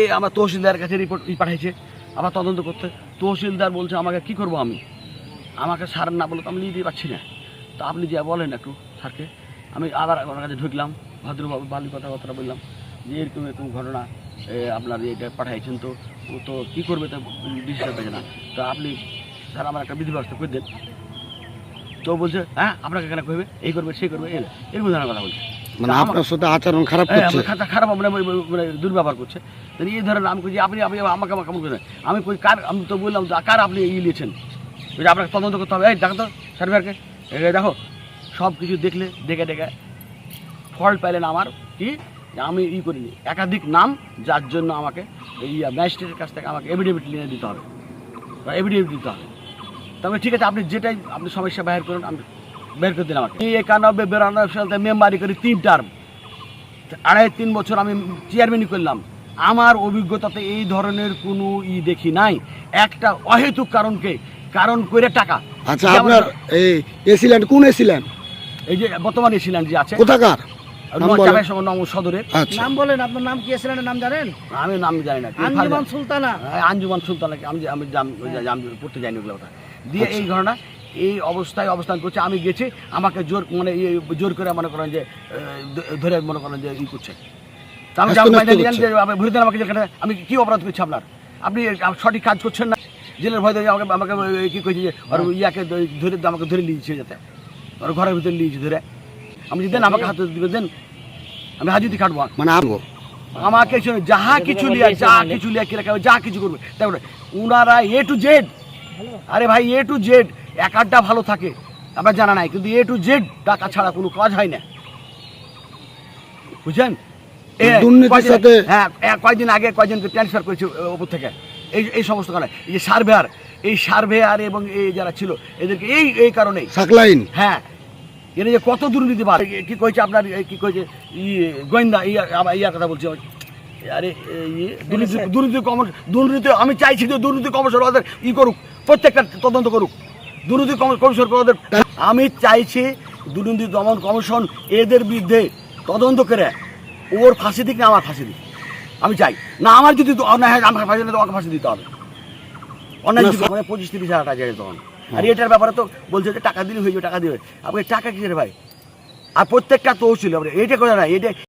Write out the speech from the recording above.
এ আমার তহসিলদার কাছে রিপোর্ট পাঠাইছে, আবার তদন্ত করতে। তহসিলদার বলছে, আমাকে কি করব আমি? আমাকে স্যার না বলে তো আমি নিয়ে দিতে পারছি না। তো আপনি যে বলেন একটু, স্যারকে। আমি আবার ওনার কাছে ঢুকলাম ভদ্রবাবু বালি কথাবার্তা বললাম, যে এরকম এরকম ঘটনা আপনার এটা পাঠাইছেন তো, ও তো কী করবে তো ডিসিশন পেছে না। তো আপনি, স্যার আমার একটা বিধি ব্যবস্থা করে দেন। তো বলছে হ্যাঁ আপনাকে কেন করবে এই করবে, সেই করবে এরকম ধরনের কথা বলছে। মানে আপনার সাথে আচরণ খারাপ হ্যাঁ, করছে? খারাপ মানে মানে দুর্ব্যবহার করছে। এই ধরেন আমি কই আপনি আপনি আমাকে আমার কেমন করে আমি কই কার আমি তো বললাম যে কার আপনি ই নিয়েছেন? ওই আপনাকে তদন্ত করতে হবে। এই দেখো তো সার্ভেয়ারকে। দেখো সব কিছু দেখলে দেখে দেখে ফল্ট পাইলেন আমার কি? আমি ই করিনি। একাধিক নাম যার জন্য আমাকে এই ম্যাজিস্ট্রেটের কাছ থেকে আমাকে এভিডেভিট নিয়ে দিতে হবে। বা এভিডেভিট দিতে হবে। তবে ঠিক আছে আপনি যেটাই আপনি সমস্যা বাইর করুন আমি বের করে দিন আমাকে। একানব্বই বিরানব্বই মেম্বারি করি তিন টার্ম আড়াই তিন বছর আমি চেয়ারম্যানই করলাম। আমার অভিজ্ঞতাতে এই ধরনের কোনো ই দেখি নাই। একটা অহেতুক কারণকে কারণ করে টাকা। আচ্ছা আপনার এই এসিলেন কোন এসিলেন এই যে বর্তমানে ছিলেন যে আছে। কোথাকার? সদরের। আচ্ছা। নাম বলেন আপনার নাম কি? নাম জানেন? আমি নাম জানি না কে আঞ্জুমান সুলতানা। হ্যাঁ, আঞ্জুমান সুলতানাকে আমি আমি জাম- ওই যে- আমি পড়তে ওগুলো দিয়ে আচ্ছা। এই ঘটনা এই অবস্থায় অবস্থান করছে আমি গেছি আমাকে জোর মানে এই জোর করে মনে করেন যে ধরে মনে করেন যে ই করছে। তা আমি করছে। আমাকে। আমি কি অপরাধ করছি আপনার? আপনি সঠিক কাজ করছেন না জেলের ভয় দিয়ে আমাকে আমাকে কি কইছে যে ওর হ্যাঁ। ইয়াকে ধরে আমাকে ধরে নিয়েছে যাতে। ওর ঘরের ভিতরে নিয়েছে ধরে। আমি যদি দেন আমাকে হাতে দিবে দেন। আমি হাজিতি কাটবো। মানে আপনি আমাকে যাহা কিছু লিয়া যা কিছু লিয়া কি রাখা যা কিছু করবে তারপরে উনারা এ টু জেড আরে ভাই এ টু জেড এক আড্ডা ভালো থাকে আমরা জানা নাই কিন্তু এ টু জেড টাকা ছাড়া কোনো কাজ হয় না। বুঝছেন? হ্যাঁ এ, কয়দিন আগে কয়জনকে ট্রান্সফার করেছে ওপর থেকে। এই এই সমস্ত কারণে। এই যে সার্ভেয়ার এই সার্ভেয়ার এবং এই যারা ছিল এদেরকে এই এই কারণেই। সাকলাইন হ্যাঁ। এর যে কত দুর্নীতি বার কি কইছে আপনার এই কি কইছে ই গোয়েন্দা ইয়া ইয়ার কথা বলছি। আরে দুর্নীতি দুর্নীতি কমন দুর্নীতি আমি চাইছি যে দুর্নীতি কমিশন ওদের ই করুক প্রত্যেকটা তদন্ত করুক। দুর্নীতি কমিশন আমি চাইছি দুর্নীতি দমন কমিশন এদের বিরুদ্ধে তদন্ত করে ওর ফাঁসি দিক না আমার ফাঁসি দিক। আমি চাই। না আমার যদি অন্যায় হয় আমার ফাঁসি দিলে তো ফাঁসি দিতে হবে। অন্যায় যদি মানে পঁচিশ তিরিশ হাজার টাকা যায় তখন। আর এটার ব্যাপারে তো বলছে যে টাকা দিলে হয়ে যাবে টাকা দিবে আপনি টাকা কি রে ভাই? আর প্রত্যেকটা তো আপনি এইটা করে না এটা